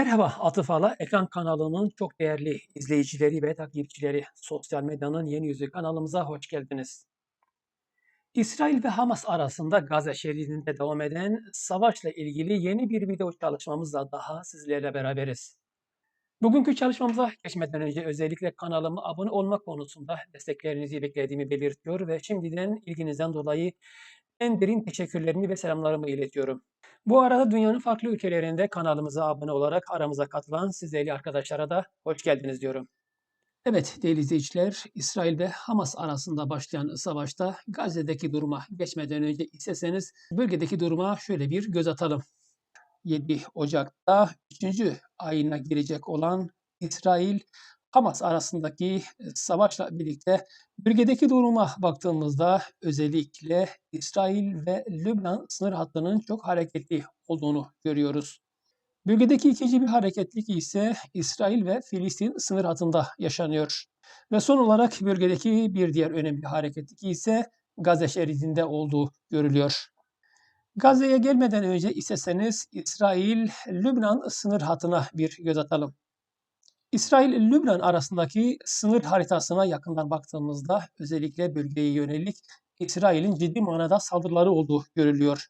Merhaba Atıf'la Ekran kanalının çok değerli izleyicileri ve takipçileri. Sosyal medyanın yeni yüzü kanalımıza hoş geldiniz. İsrail ve Hamas arasında Gazze şeridinde devam eden savaşla ilgili yeni bir video çalışmamızla daha sizlerle beraberiz. Bugünkü çalışmamıza geçmeden önce özellikle kanalıma abone olmak konusunda desteklerinizi beklediğimi belirtiyor ve şimdiden ilginizden dolayı en derin teşekkürlerimi ve selamlarımı iletiyorum. Bu arada dünyanın farklı ülkelerinde kanalımıza abone olarak aramıza katılan siz değerli arkadaşlara da hoş geldiniz diyorum. Evet değerli izleyiciler, İsrail ve Hamas arasında başlayan savaşta Gazze'deki duruma geçmeden önce isteseniz bölgedeki duruma şöyle bir göz atalım. 7 Ocak'ta 3. ayına girecek olan İsrail Hamas arasındaki e, savaşla birlikte bölgedeki duruma baktığımızda özellikle İsrail ve Lübnan sınır hattının çok hareketli olduğunu görüyoruz. Bölgedeki ikinci bir hareketlik ise İsrail ve Filistin sınır hattında yaşanıyor. Ve son olarak bölgedeki bir diğer önemli hareketlik ise Gazze şeridinde olduğu görülüyor. Gazze'ye gelmeden önce isteseniz İsrail-Lübnan sınır hattına bir göz atalım. İsrail-Lübnan arasındaki sınır haritasına yakından baktığımızda özellikle bölgeye yönelik İsrail'in ciddi manada saldırıları olduğu görülüyor.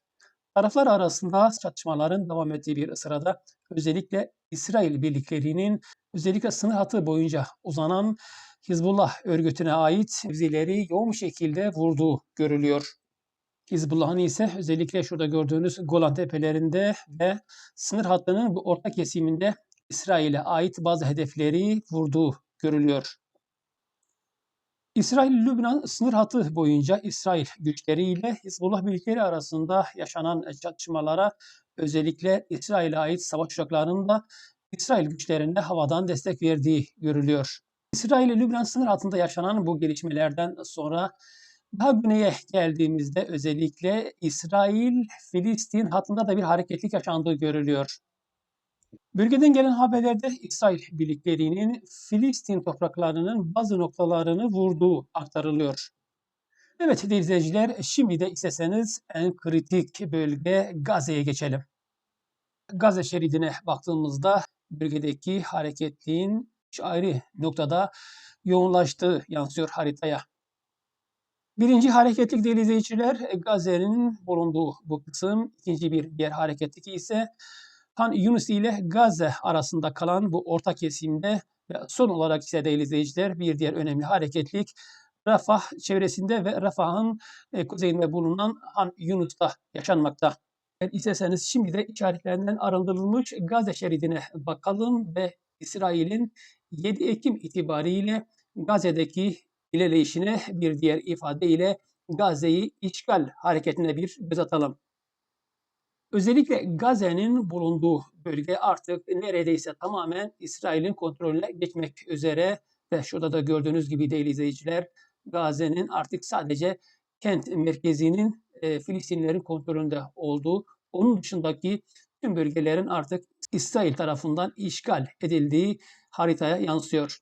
Taraflar arasında çatışmaların devam ettiği bir sırada özellikle İsrail birliklerinin özellikle sınır hattı boyunca uzanan Hizbullah örgütüne ait mevzileri yoğun şekilde vurduğu görülüyor. Hizbullah'ın ise özellikle şurada gördüğünüz Golan Tepelerinde ve sınır hattının bu orta kesiminde İsrail'e ait bazı hedefleri vurduğu görülüyor. İsrail-Lübnan sınır hattı boyunca İsrail güçleriyle Hizbullah birlikleri arasında yaşanan çatışmalara özellikle İsrail'e ait savaş uçaklarının da İsrail güçlerine havadan destek verdiği görülüyor. İsrail-Lübnan sınır hattında yaşanan bu gelişmelerden sonra daha güneye geldiğimizde özellikle İsrail-Filistin hattında da bir hareketlik yaşandığı görülüyor. Bölgeden gelen haberlerde İsrail birliklerinin Filistin topraklarının bazı noktalarını vurduğu aktarılıyor. Evet izleyiciler şimdi de isteseniz en kritik bölge Gazze'ye geçelim. Gazze şeridine baktığımızda bölgedeki hareketliğin ayrı noktada yoğunlaştığı yansıyor haritaya. Birinci hareketlik değerli izleyiciler Gazze'nin bulunduğu bu kısım. İkinci bir diğer hareketlik ise Han Yunus ile Gazze arasında kalan bu orta kesimde ve son olarak ise değerli izleyiciler bir diğer önemli hareketlik Rafah çevresinde ve Rafah'ın e, kuzeyinde bulunan Han Yunus'ta yaşanmakta. Eğer isterseniz şimdi de işaretlerinden arındırılmış Gazze şeridine bakalım ve İsrail'in 7 Ekim itibariyle Gazze'deki ilerleyişine bir diğer ifadeyle Gazze'yi işgal hareketine bir göz atalım. Özellikle Gazze'nin bulunduğu bölge artık neredeyse tamamen İsrail'in kontrolüne geçmek üzere ve şurada da gördüğünüz gibi değerli izleyiciler Gazze'nin artık sadece kent merkezinin e, Filistinlilerin kontrolünde olduğu, onun dışındaki tüm bölgelerin artık İsrail tarafından işgal edildiği haritaya yansıyor.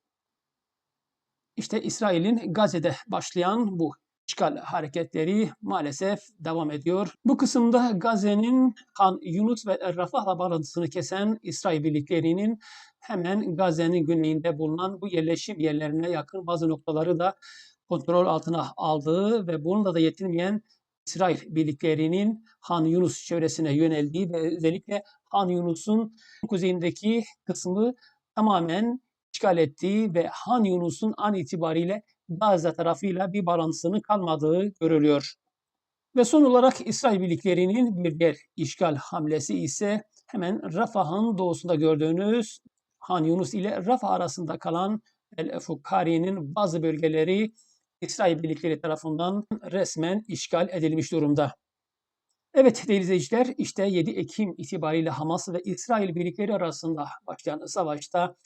İşte İsrail'in Gazze'de başlayan bu işgal hareketleri maalesef devam ediyor. Bu kısımda Gazze'nin Han Yunus ve Rafah'la bağlantısını kesen İsrail birliklerinin hemen Gazze'nin güneyinde bulunan bu yerleşim yerlerine yakın bazı noktaları da kontrol altına aldığı ve bununla da yetinmeyen İsrail birliklerinin Han Yunus çevresine yöneldiği ve özellikle Han Yunus'un kuzeyindeki kısmı tamamen işgal ettiği ve Han Yunus'un an itibariyle Gazze tarafıyla bir bağlantısının kalmadığı görülüyor. Ve son olarak İsrail birliklerinin bir diğer işgal hamlesi ise hemen Rafah'ın doğusunda gördüğünüz Han Yunus ile Rafah arasında kalan El Fukari'nin bazı bölgeleri İsrail birlikleri tarafından resmen işgal edilmiş durumda. Evet değerli izleyiciler işte 7 Ekim itibariyle Hamas ve İsrail birlikleri arasında başlayan savaşta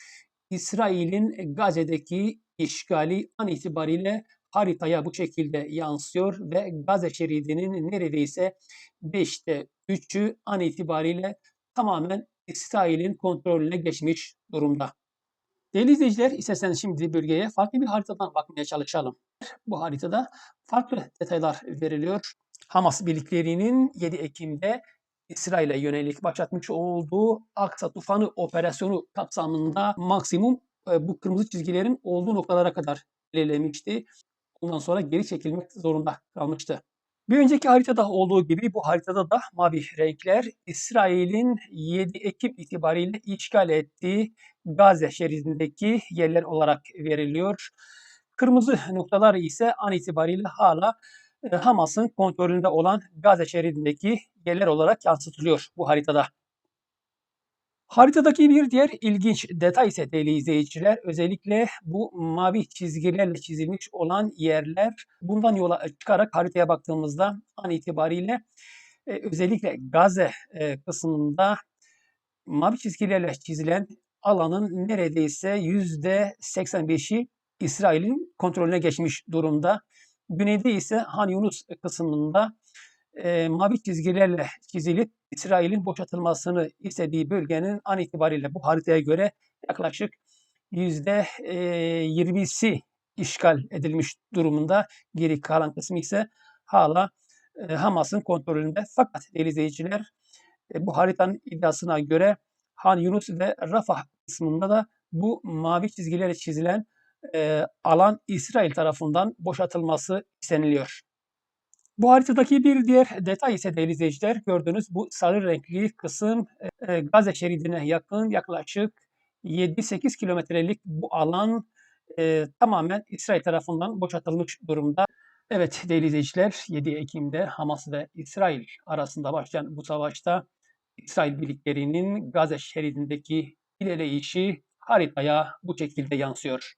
İsrail'in Gazze'deki işgali an itibariyle haritaya bu şekilde yansıyor ve Gazze şeridinin neredeyse 5'te 3'ü an itibariyle tamamen İsrail'in kontrolüne geçmiş durumda. Değerli izleyiciler, isterseniz şimdi bölgeye farklı bir haritadan bakmaya çalışalım. Bu haritada farklı detaylar veriliyor. Hamas birliklerinin 7 Ekim'de İsrail'e yönelik başlatmış olduğu Aksa Tufanı operasyonu kapsamında maksimum e, bu kırmızı çizgilerin olduğu noktalara kadar ilerlemişti. Ondan sonra geri çekilmek zorunda kalmıştı. Bir önceki haritada olduğu gibi bu haritada da mavi renkler İsrail'in 7 Ekim itibariyle işgal ettiği Gazze şeridindeki yerler olarak veriliyor. Kırmızı noktalar ise an itibariyle hala Hamas'ın kontrolünde olan Gazze şeridindeki yerler olarak yansıtılıyor bu haritada. Haritadaki bir diğer ilginç detay ise değerli izleyiciler özellikle bu mavi çizgilerle çizilmiş olan yerler bundan yola çıkarak haritaya baktığımızda an itibariyle e, özellikle Gazze e, kısmında mavi çizgilerle çizilen alanın neredeyse %85'i İsrail'in kontrolüne geçmiş durumda. Güneyde ise Han Yunus kısmında e, mavi çizgilerle çizilip İsrail'in boşaltılmasını istediği bölgenin an itibariyle bu haritaya göre yaklaşık yüzde 20'si işgal edilmiş durumunda. Geri kalan kısmı ise hala e, Hamas'ın kontrolünde. Fakat değerli izleyiciler e, bu haritanın iddiasına göre Han Yunus ve Rafah kısmında da bu mavi çizgilerle çizilen e, alan İsrail tarafından boşaltılması isteniliyor. Bu haritadaki bir diğer detay ise değerli izleyiciler gördüğünüz bu sarı renkli kısım e, Gazze şeridine yakın yaklaşık 7-8 kilometrelik bu alan e, tamamen İsrail tarafından boşaltılmış durumda. Evet değerli izleyiciler 7 Ekim'de Hamas ve İsrail arasında başlayan bu savaşta İsrail birliklerinin Gazze şeridindeki ilerleyişi haritaya bu şekilde yansıyor.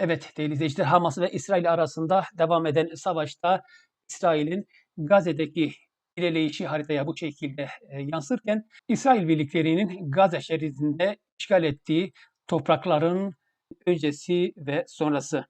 Evet değerli izleyiciler Hamas ve İsrail arasında devam eden savaşta İsrail'in Gazze'deki ilerleyişi haritaya bu şekilde e, yansırken İsrail birliklerinin Gazze şeridinde işgal ettiği toprakların öncesi ve sonrası.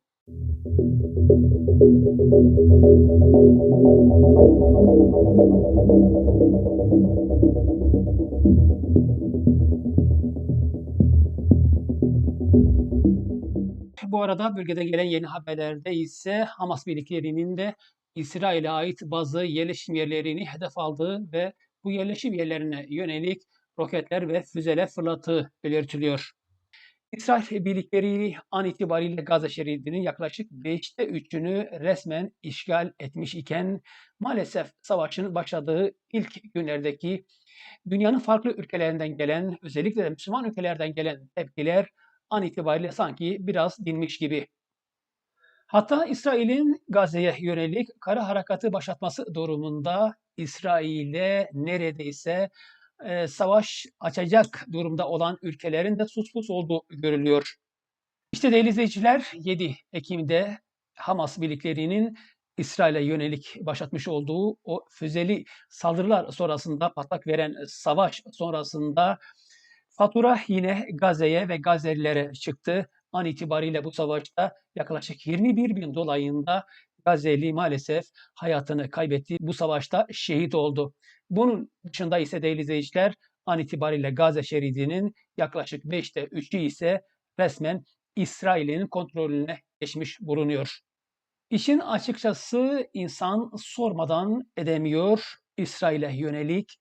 Arada bölgede gelen yeni haberlerde ise Hamas birliklerinin de İsrail'e ait bazı yerleşim yerlerini hedef aldığı ve bu yerleşim yerlerine yönelik roketler ve füzeler fırlattığı belirtiliyor. İsrail birlikleri an itibariyle Gazze şeridinin yaklaşık 5'te 3'ünü resmen işgal etmiş iken maalesef savaşın başladığı ilk günlerdeki dünyanın farklı ülkelerinden gelen özellikle de Müslüman ülkelerden gelen tepkiler an itibariyle sanki biraz dinmiş gibi. Hatta İsrail'in Gazze'ye yönelik kara harekatı başlatması durumunda İsrail'e neredeyse e, savaş açacak durumda olan ülkelerin de suspus olduğu görülüyor. İşte değerli izleyiciler 7 Ekim'de Hamas birliklerinin İsrail'e yönelik başlatmış olduğu o füzeli saldırılar sonrasında patlak veren savaş sonrasında Fatura yine Gazze'ye ve Gazelilere çıktı. An itibariyle bu savaşta yaklaşık 21 bin dolayında Gazze'li maalesef hayatını kaybetti. Bu savaşta şehit oldu. Bunun dışında ise değerli izleyiciler an itibariyle Gazze şeridinin yaklaşık 5'te 3'ü ise resmen İsrail'in kontrolüne geçmiş bulunuyor. İşin açıkçası insan sormadan edemiyor İsrail'e yönelik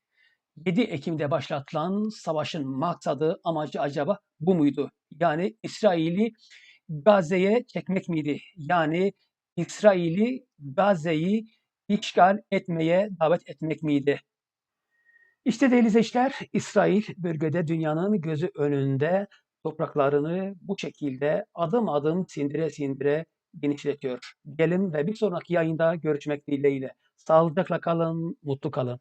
7 Ekim'de başlatılan savaşın maksadı, amacı acaba bu muydu? Yani İsrail'i Gazze'ye çekmek miydi? Yani İsrail'i Gazze'yi işgal etmeye davet etmek miydi? İşte değerli izleyiciler, İsrail bölgede dünyanın gözü önünde topraklarını bu şekilde adım adım sindire sindire genişletiyor. Gelin ve bir sonraki yayında görüşmek dileğiyle. Sağlıcakla kalın, mutlu kalın.